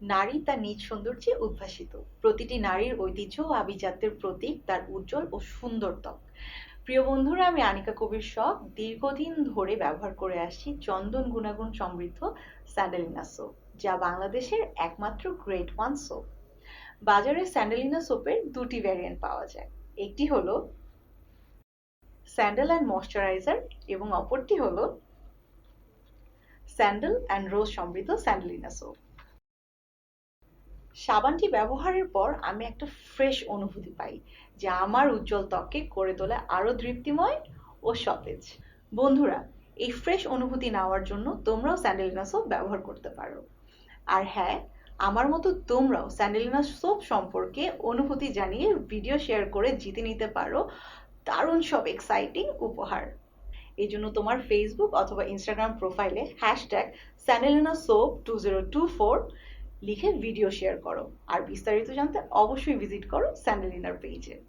নারী তার নিজ সৌন্দর্যে উদ্ভাসিত প্রতিটি নারীর ঐতিহ্য ও আভিজাত্যের প্রতীক তার উজ্জ্বল ও সুন্দর ত্বক। প্রিয় বন্ধুরা, আমি আনিকা কবির শখ। দীর্ঘদিন ধরে ব্যবহার করে আসছি চন্দন গুণাগুণ সমৃদ্ধ স্যান্ডেলিনা সোপ, যা বাংলাদেশের একমাত্র গ্রেট ওয়ান সোপ। বাজারে স্যান্ডেলিনা সোপের দুটি ভ্যারিয়েন্ট পাওয়া যায়। একটি হলো স্যান্ডেল অ্যান্ড ময়শ্চারাইজার এবং অপরটি হলো স্যান্ডেল অ্যান্ড রোজ সমৃদ্ধ স্যান্ডেলিনা সোপ। সাবানটি ব্যবহারের পর আমি একটা ফ্রেশ অনুভূতি পাই যা আমার উজ্জ্বল ত্বককে করে তোলে আরও তৃপ্তিময় ও সতেজ। বন্ধুরা, এই ফ্রেশ অনুভূতি নেওয়ার জন্য তোমরাও স্যান্ডেলিনা সোপ ব্যবহার করতে পারো। আর হ্যাঁ আমার মতো তোমরাও স্যান্ডেলিনা সোপ সম্পর্কে অনুভূতি জানিয়ে ভিডিও শেয়ার করে জিতে নিতে পারো দারুণ সব এক্সাইটিং উপহার। এই জন্য তোমার ফেসবুক অথবা ইনস্টাগ্রাম প্রোফাইলে hashtag Sandalina soap two zero two four লিখে ভিডিও শেয়ার করো। আর বিস্তারিত জানতে অবশ্যই ভিজিট করো স্যান্ডেলিনার পেজে